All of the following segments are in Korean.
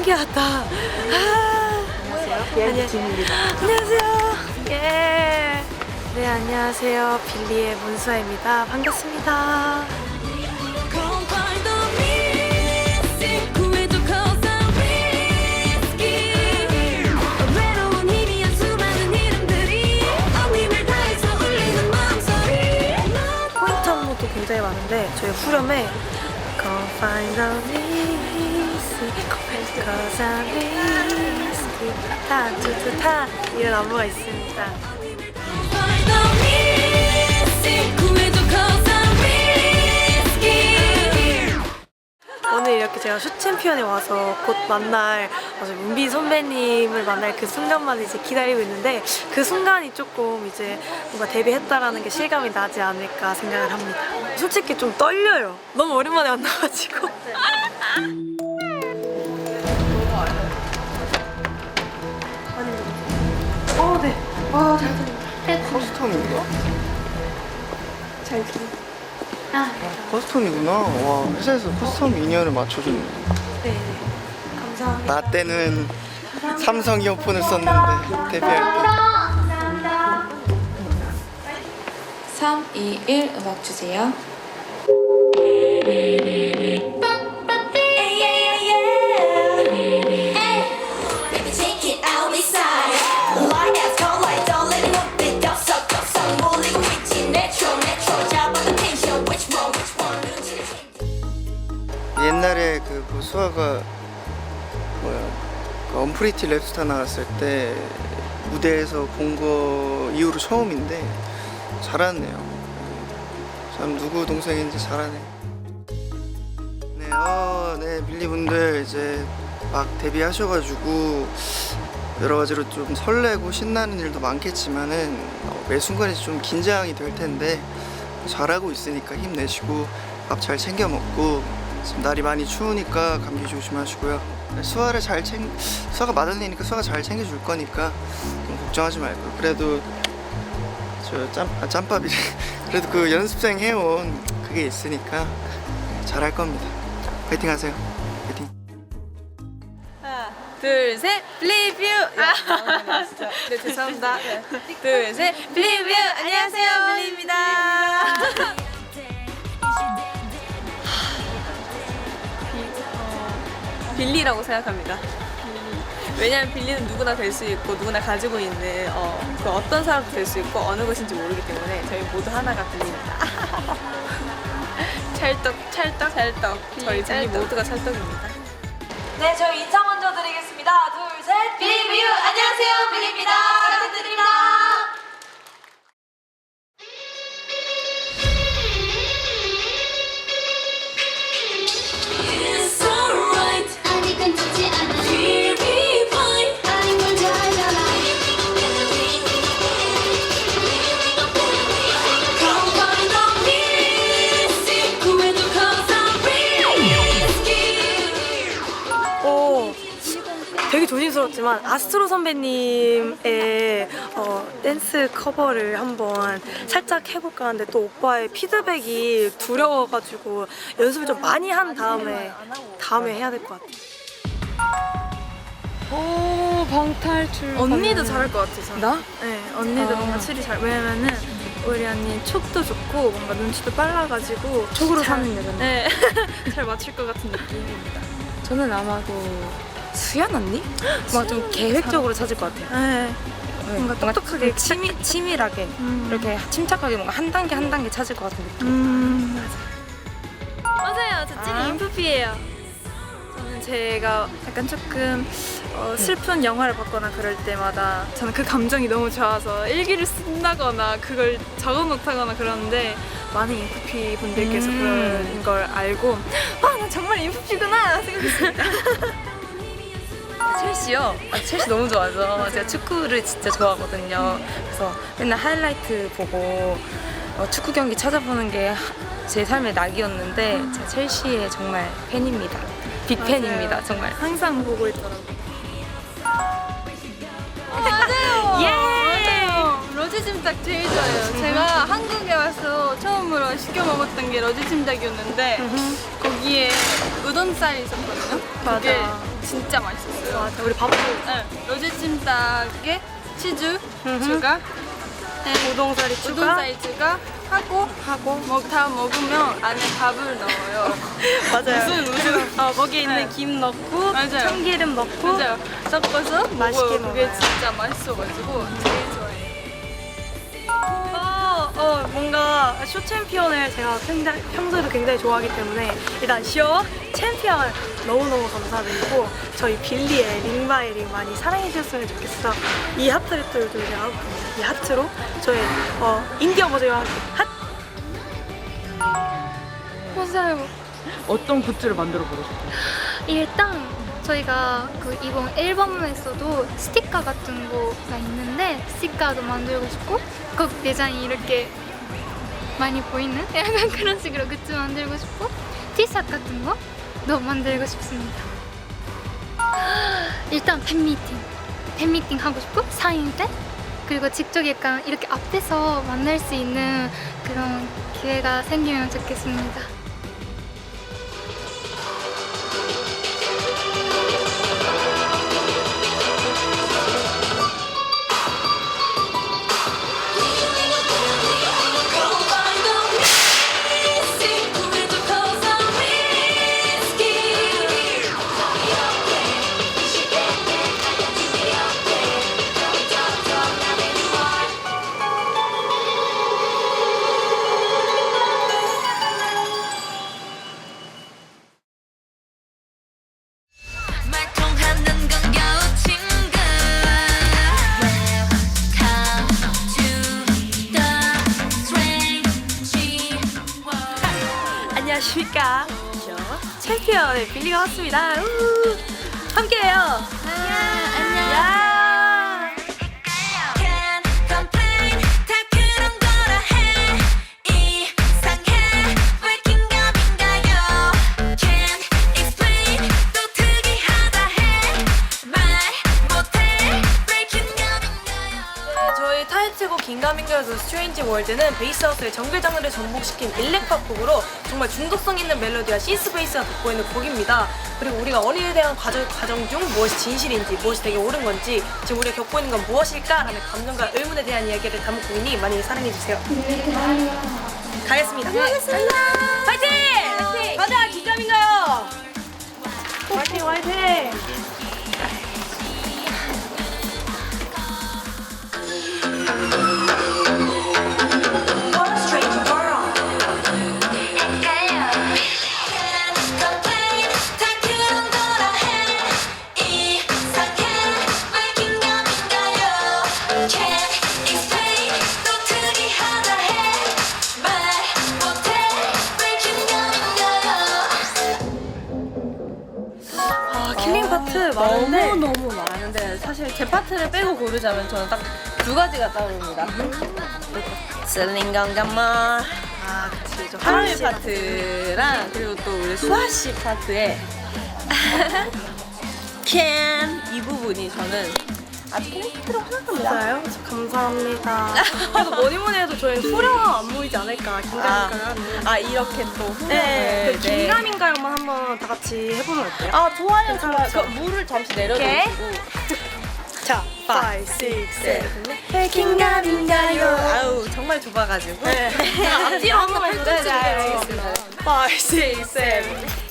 아 신기하다. 아, 안녕하세요. 김입니다. 안녕하세요. 예. 네 안녕하세요. 빌리의 문수아입니다. 반갑습니다. 포인트 안무도 굉장히 많은데 저희 후렴에 Come find the music 타투투타 이런 안무가 있습니다. 오늘 이렇게 제가 슈 챔피언에 와서 곧 만날 아주 문비 선배님을 만날 그 순간만 이제 기다리고 있는데 그 순간이 조금 이제 뭔가 데뷔했다라는 게 실감이 나지 않을까 생각을 합니다. 솔직히 좀 떨려요. 너무 오랜만에 만나가지고. 와, 잘 들린다. 커스텀인가? 잘 들린다. 커스텀이구나. 와, 회사에서 커스텀 인연을 맞춰줬네. 네, 네. 감사합니다. 나 때는 삼성 이어폰을 썼는데, 데뷔할 때. 3, 2, 1 음악 주세요. 수아가 뭐야 그 언프리티 랩스타 나왔을 때 무대에서 본 거 이후로 처음인데 잘하네요. 참 누구 동생인지 잘하네. 네, 어, 네 밀리 분들 이제 막 데뷔하셔가지고 여러 가지로 좀 설레고 신나는 일도 많겠지만은 어, 매 순간에 좀 긴장이 될 텐데 잘하고 있으니까 힘내시고 밥 잘 챙겨 먹고 지금 날이 많이 추우니까 감기 조심하시고요. 수아를 잘 챙, 수아가 맏언니니까 수아가 잘 챙겨줄 거니까 좀 걱정하지 말고 그래도 저 짬, 아, 짬밥이 그래도 그 연습생 해온 그게 있으니까 잘 할 겁니다. 파이팅 하세요. 파이팅. 둘, 셋, 플리뷰! 아, 네, 죄송합니다. 둘, 셋, 플리뷰! 안녕하세요, 빌리입니다. 빌리라고 생각합니다. 왜냐면 빌리는 누구나 될 수 있고 누구나 가지고 있는 어, 그 어떤 사람도 될 수 있고 어느 것인지 모르기 때문에 저희 모두 하나가 빌리입니다. 찰떡, 찰떡, 찰떡. 저희 빌리 모두가 찰떡입니다. 네, 저희 인사 먼저 드리겠습니다. 둘, 셋. 비비뷰 안녕하세요, 빌리입니다. 부탁드립니다. 조심스럽지만 아스트로 선배님의 어, 댄스 커버를 한번 살짝 해볼까 하는데 또 오빠의 피드백이 두려워가지고 연습을 좀 많이 한 다음에 다음에 해야 될 것 같아요. 오 방탈출 언니도 잘할 것 같아, 저는. 나? 네, 언니도 아. 뭔가 추리 잘. 왜냐면은 우리 언니 촉도 좋고 뭔가 눈치도 빨라가지고 촉으로 잘- 사는 여자네 네, 잘 맞출 것 같은 느낌입니다. 저는 아마도 수연 언니? 뭔가 좀 계획적으로 찾을 것 같아요 네, 네, 뭔가 똑똑하게 치밀, 치밀하게 음. 이렇게 침착하게 뭔가 한 단계 한 단계 찾을 것 같은 느낌 음, 맞아요. 저 찐이 아. 인프피예요. 저는 제가 약간 조금 어, 슬픈 영화를 봤거나 그럴 때마다 저는 그 감정이 너무 좋아서 일기를 쓴다거나 그걸 적어 놓다거나 그러는데 많은 인프피 분들께서 음. 그런 걸 알고 아, 나 정말 인프피구나 생각했습니다. 첼시요? 아, 첼시 너무 좋아하죠 제가 축구를 진짜 좋아하거든요 그래서 맨날 하이라이트 보고 어, 축구 경기 찾아보는 게 제 삶의 낙이었는데 제가 첼시의 정말 팬입니다 빅팬입니다. 정말 항상 보고 있더라고요. 예! 맞아요. 로제 짐작 제일 좋아요. 제가 한국에 와서 처음으로 시켜 먹었던 게 로제 짐작이었는데 거기에 우돈살이 있었거든요. 그게 진짜 맛있었어요. 맞아, 우리 밥 네, 로제 찜닭에 치즈 추가, 네, 우동사리 추가 우동사리 추가 하고 하고 먹, 다 먹으면 안에 밥을 넣어요. 맞아요. 무슨 무슨 어, 거기에 있는 네. 김 넣고 맞아요. 참기름 넣고 맞아요. 섞어서 맛있게 먹어요. 그게. 진짜 맛있어가지고 제일 좋아해요. 어, 어, 뭔가 쇼 챔피언을 제가 굉장히, 평소에도 굉장히 좋아하기 때문에 일단 쇼 챔피언 너무너무 감사드리고 저희 빌리의 링바이 링 많이 사랑해 주셨으면 좋겠어 이 하트를 또 요즘 이제 하고. 이 하트로 저의 어, 인디어 버전과 함께 핫 맞아요. 어떤 굿즈를 만들어 보고 싶어요? 일단 저희가 그 이번 앨범에서도 스티커 같은 거가 있는데 스티커도 만들고 싶고 꼭 디자인이 이렇게 많이 보이는 약간 그런 식으로 굿즈 만들고 싶고 티셔츠 같은 거도 만들고 싶습니다. 일단 팬미팅 팬미팅 하고 싶고 사인회 그리고 직접 약간 이렇게 앞에서 만날 수 있는 그런 기회가 생기면 좋겠습니다. 챔피언의 빌리가 왔습니다. 우! 함께해요. 안녕. Can't 긴가민가요도 스트레인지 월드는 베이스하우스의 정글 장르를 전복시킨 일렉팝 곡으로 정말 중독성 있는 멜로디와 시스 베이스가 돋보이는 곡입니다. 그리고 우리가 어린이에 대한 과정, 과정 중 무엇이 진실인지 무엇이 되게 옳은 건지 지금 우리가 겪고 있는 건 무엇일까라는 감정과 의문에 대한 이야기를 담은 곡이니 많이 사랑해주세요. 가겠습니다. 가겠습니다. 파이팅! 가자 긴가민가요! 파이팅 파이팅! 파트를 빼고 고르자면 저는 딱 두 가지가 떠오릅니다. 슬링 건가마 아 그치 저 하람이 파트랑 그리고 또 우리 수아 씨 파트의 캔 이 부분이 저는 아주 캐릭터로 생각합니다. 맞아요? 감사합니다. 그래도 뭐니 뭐니 해도 저희는 후렴 안 보이지 않을까 긴가민가요? 아 이렇게 또 후렴을 네, 그 네. 긴가민가요만 한번 다 같이 해보면 어때요? 아 좋아요 좋아요. 그 물을 잠시 내려놓고 자, 5, 6, 7, 긴가민가요. 아우 정말 좁아가지고 네. 앞뒤로 한 번만 해주세요. 네, 알겠습니다. 5, 6, 7,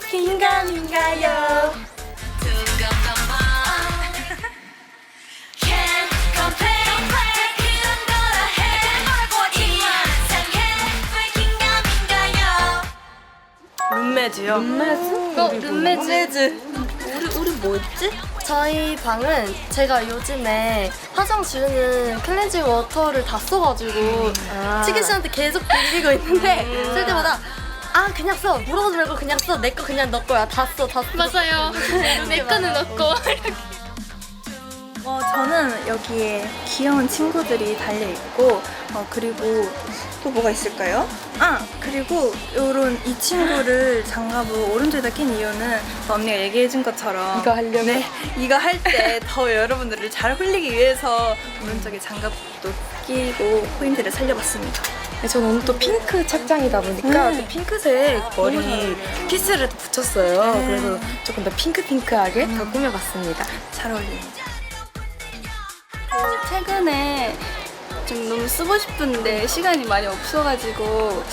긴가민가요. 룸메즈요. 어, 룸메즈. 우리 우리 뭐였지? 저희 방은 제가 요즘에 화장 지우는 클렌징 워터를 다 써가지고 치기 씨한테 계속 빌리고 있는데 쓸 때마다 아 그냥 써. 물어보지 말고 그냥 써. 내 거 그냥 넣을 거야. 다 써 다 써. 맞아요. 내 거는 없고. 어, 저는 여기에 귀여운 친구들이 달려 있고, 어, 그리고 또 뭐가 있을까요? 아, 그리고 요런 이 친구를 장갑으로 오른쪽에다 낀 이유는 언니가 얘기해준 것처럼 이거 하려면 네, 이거 할 때 더 여러분들을 잘 홀리기 위해서 오른쪽에 장갑도 끼고 포인트를 살려봤습니다. 네, 저는 오늘 또 핑크 착장이다 보니까 또 핑크색 머리 피스를 또 붙였어요. 그래서 조금 더 핑크핑크하게 더 꾸며봤습니다. 잘 어울립니다. 그 최근에 좀 너무 쓰고 싶은데 시간이 많이 없어가지고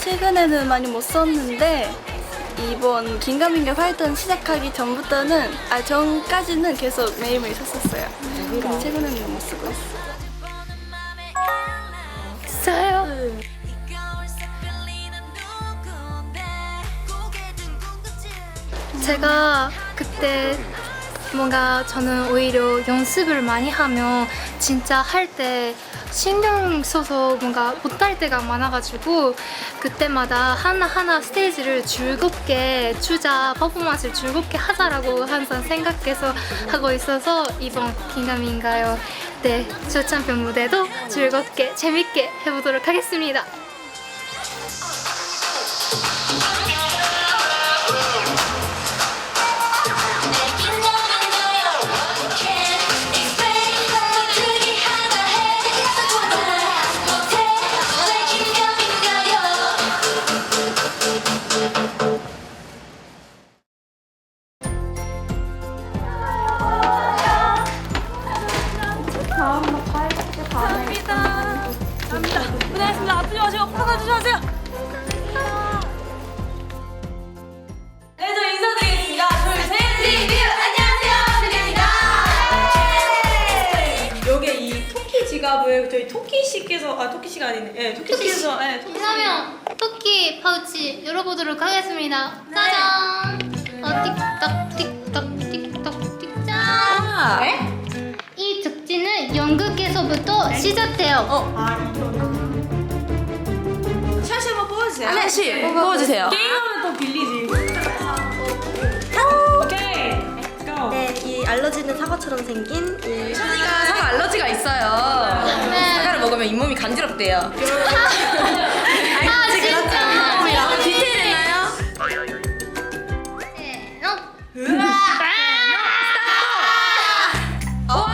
최근에는 많이 못 썼는데 이번 긴가민가 활동 시작하기 전부터는 아 전까지는 계속 매일매일 썼었어요. 근데 최근에는 못 쓰고 있어요. 저요. 제가 그때 뭔가 저는 오히려 연습을 많이 하면 진짜 할 때 신경 써서 뭔가 못할 때가 많아가지고 그때마다 하나하나 스테이지를 즐겁게 추자 퍼포먼스를 즐겁게 하자라고 항상 생각해서 하고 있어서 이번 긴가민가요 네 조참편 무대도 즐겁게 재밌게 해보도록 하겠습니다. 지갑을 저희 토끼 씨께서 아 토끼 씨가 아니네. 예, 토끼 씨께서 예, 토끼 씨. 그러면 토끼 파우치 열어보도록 하겠습니다. 짜잔! 어, 틱떡 틱떡 틱떡 틱짠! 이 특징은 연극에서부터 시작돼요. 샤시 한번 뽑아주세요. 하나씩 뽑아주세요. 게임하면 더 빌리지. 오케이. 고. 네, 이 알러지는 사과처럼 생긴 이 샤니가 사과 알러지가 있어요. 네. 사과를 먹으면 잇몸이 간지럽대요. 아, 진짜! 디테일 했나요? 네, 어?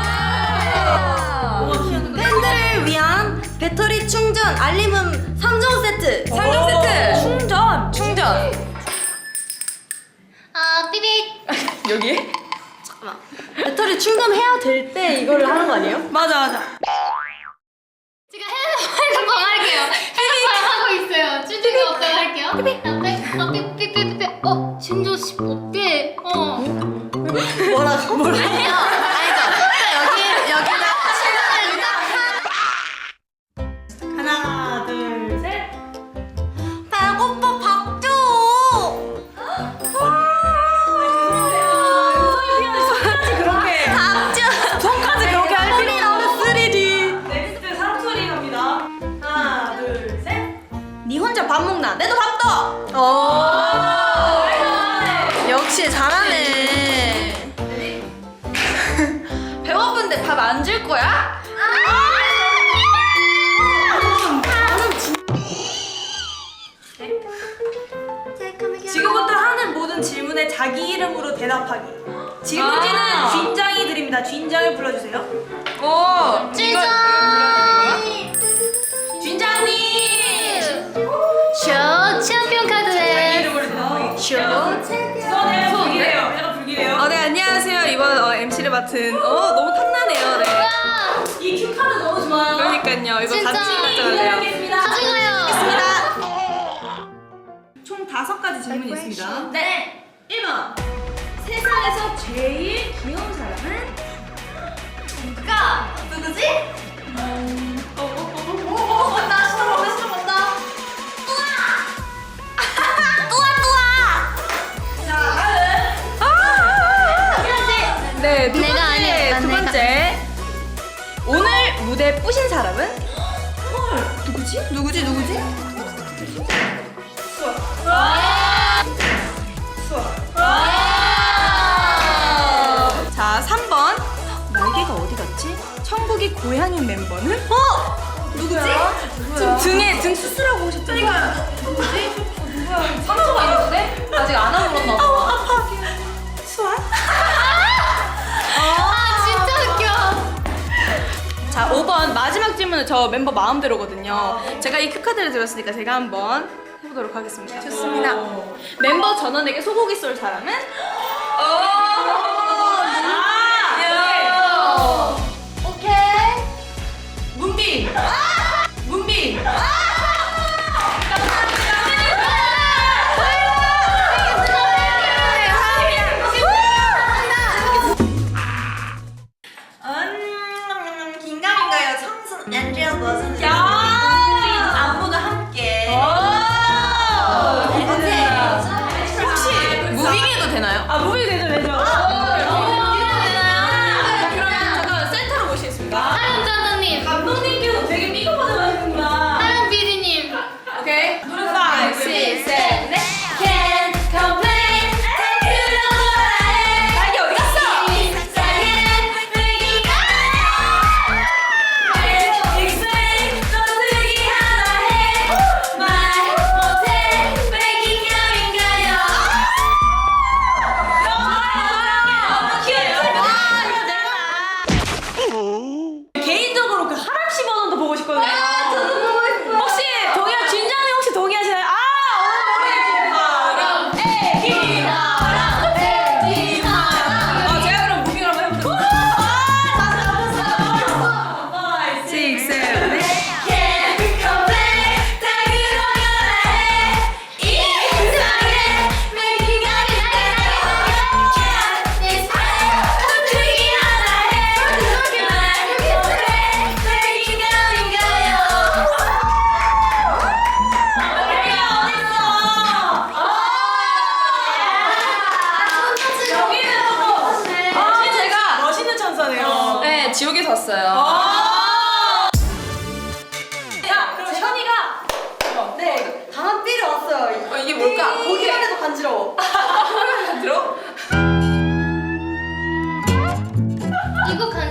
팬들을 위한 배터리 충전 알림음 3종 세트. 3종 세트! 충전. 충전! 아, 삐빅! 여기? 배터리 충전해야 될 때 이거를 하는 거 아니에요? 맞아 맞아. 제가 핸드폰 할게요. 핸드폰 하고 있어요. 쭈쭈이 오빠 할게요. 삐빅! 어, 삐삐삐삐삐. 어, 신조 씨 어때? 어. 뭐라고? 뭐라고? 오. 역시 잘하네. 배고픈데 밥 안 줄 거야? 지금부터 하는 모든 질문에 자기 이름으로 대답하기. 질문지는 아. 쥔장이 드립니다. 쥔장을 불러주세요. 오! 짠! 쥔장님. 쇼 챔피언 카드에. 쇼 불기래요. 어, 네, 안녕하세요. 이번 어, MC를 맡은, 어, 너무 탐나네요. 네. 이큐 카드 너무 좋아요. 그러니까요. 이거 진짜. 같이. 하겠습니다. 가져가요. 총 다섯 가지 질문이 있습니다. 네. 1번. 세상에서 제일 귀여운 사람은? 누가 누구지? 어, 무대 뿌신 사람은? 누구지? 누구지? 누구지? 자, 3번. 날개가 어디 갔지? 천국이 고향인 멤버는? 어? 누구지? 지금 등에 등 수술하고 오셨잖아 아 진짜 웃겨. 자, 5번 마지막 질문을 이거는 저 멤버 마음대로거든요. 제가 이 큐카드를 들었으니까 제가 한번 해보도록 하겠습니다. 좋습니다. 멤버 전원에게 소고기 쏠 사람은? 아! 오케이. 문빈!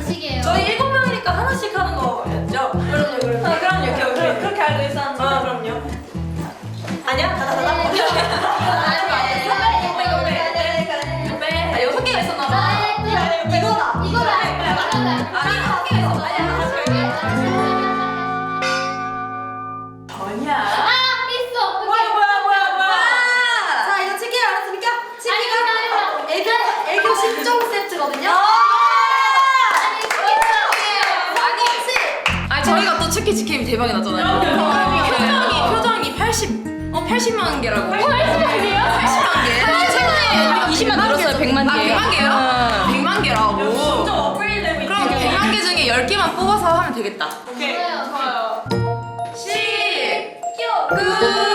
간식이에요. 저희 일곱 명이니까 하나씩 하는 거였죠? 그럼요, 그럼요. 아, 그럼요, 오케이, 오케이. 그렇게 알고 있었는데. 아, 그럼요. 아니야? 다다 다다. 아. 이거다. 이거다. 아니, 개가 있었나 봐. 전이야. 아, 있어. 뭐야, 뭐야, 뭐야, 뭐야. 자, 이거 치킨 알았습니까? 아니, 치킨은. 애교 애교 10종 세트거든요. 치킨 치킨 대박이 났잖아요. 표정이, 표정이 80, 어, 80만 개라고. 80만 개요? 80만 개. 최근에 20만 늘었어요, 100만 개. 아, 100만 개요? 100만 개라고. 진짜 업그레이드 되고 그럼 100만 개 중에 10개만 뽑아서 하면 되겠다. 오케이. 좋아요. 10, 9, 8,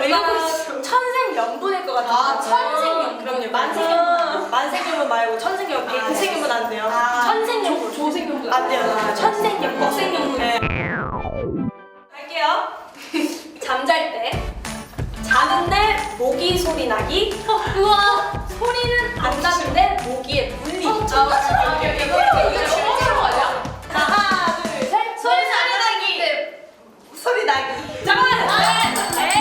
누나가 천생연분일 것 같아요. 아, 천생연분. 그럼요. 만생연분. 만생연분 말고 천생연분. 백생연분 안 돼요. 천생연분. 조생연분. 안 돼요. 천생연분. 백생연분. 네. 갈게요. 잠잘 때. 자는데 모기 소리 나기. 우와. 소리는 안 나는데 모기에 물리. 어, 아, 이거 이거 진짜 거 아니야? 자, 하나, 둘, 셋. 소리 나기. 소리 나기. 잠깐만. 에이.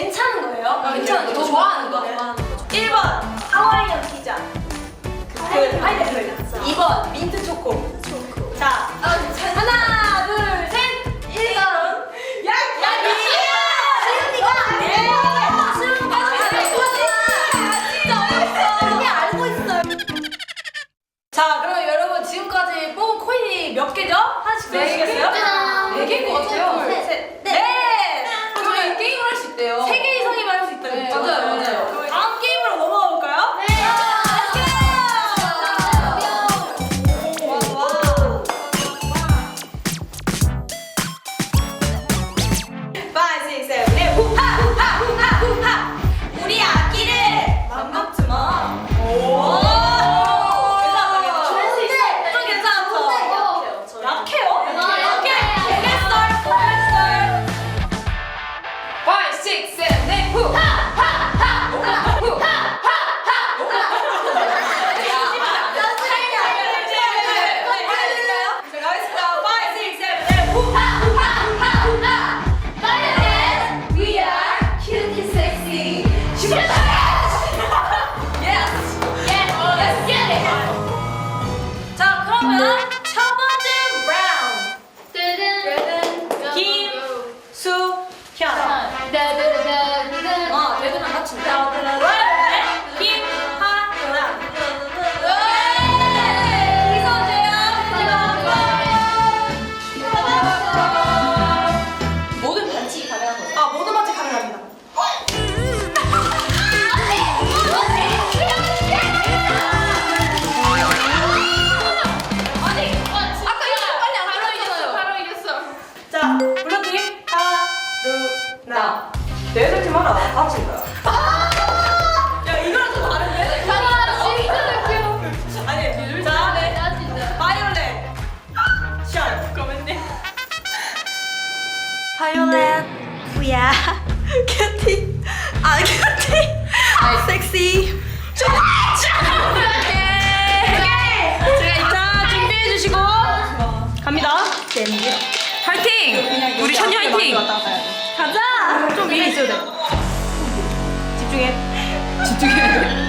괜찮은 거예요. 괜찮은 거. 더 좋아하는 거. 1번 하와이안 피자. 그 파인애플. 2번 민트 초코. 자, 하나, 둘, 셋. 1번 약, 약이. 수연이가. 예. 수연이가. 진짜 어렵어. 그게 알고 있어요. 자, 그러면 여러분 지금까지 뽑은 코인이 몇 개죠? 하나씩 보여주시겠어요? 네 개. 네 개인 것 같아요. 둘, 셋, 천이 아, 화이팅! 가자! 좀 위에 있어도 돼. 집중해. 집중해.